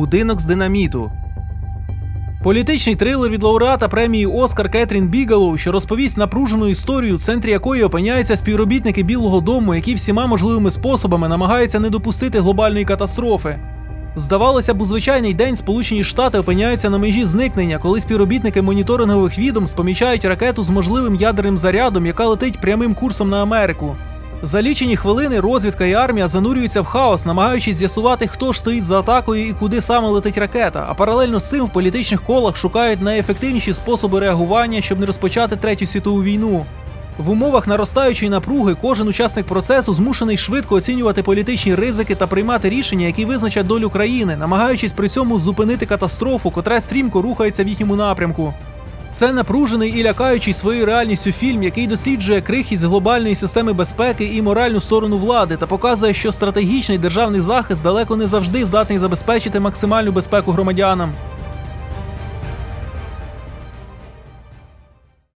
Будинок з динаміту. Політичний трилер від лауреата премії Оскар Кетрін Бігалоу, що розповість напружену історію, в центрі якої опиняються співробітники Білого Дому, які всіма можливими способами намагаються не допустити глобальної катастрофи. Здавалося б, у звичайний день Сполучені Штати опиняються на межі зникнення, коли співробітники моніторингових відомств помічають ракету з можливим ядерним зарядом, яка летить прямим курсом на Америку. За лічені хвилини розвідка і армія занурюються в хаос, намагаючись з'ясувати, хто ж стоїть за атакою і куди саме летить ракета. А паралельно з цим в політичних колах шукають найефективніші способи реагування, щоб не розпочати третю світову війну. В умовах наростаючої напруги кожен учасник процесу змушений швидко оцінювати політичні ризики та приймати рішення, які визначать долю країни, намагаючись при цьому зупинити катастрофу, котра стрімко рухається в їхньому напрямку. Це напружений і лякаючий своєю реальністю фільм, який досліджує крихість глобальної системи безпеки і моральну сторону влади та показує, що стратегічний державний захист далеко не завжди здатний забезпечити максимальну безпеку громадянам.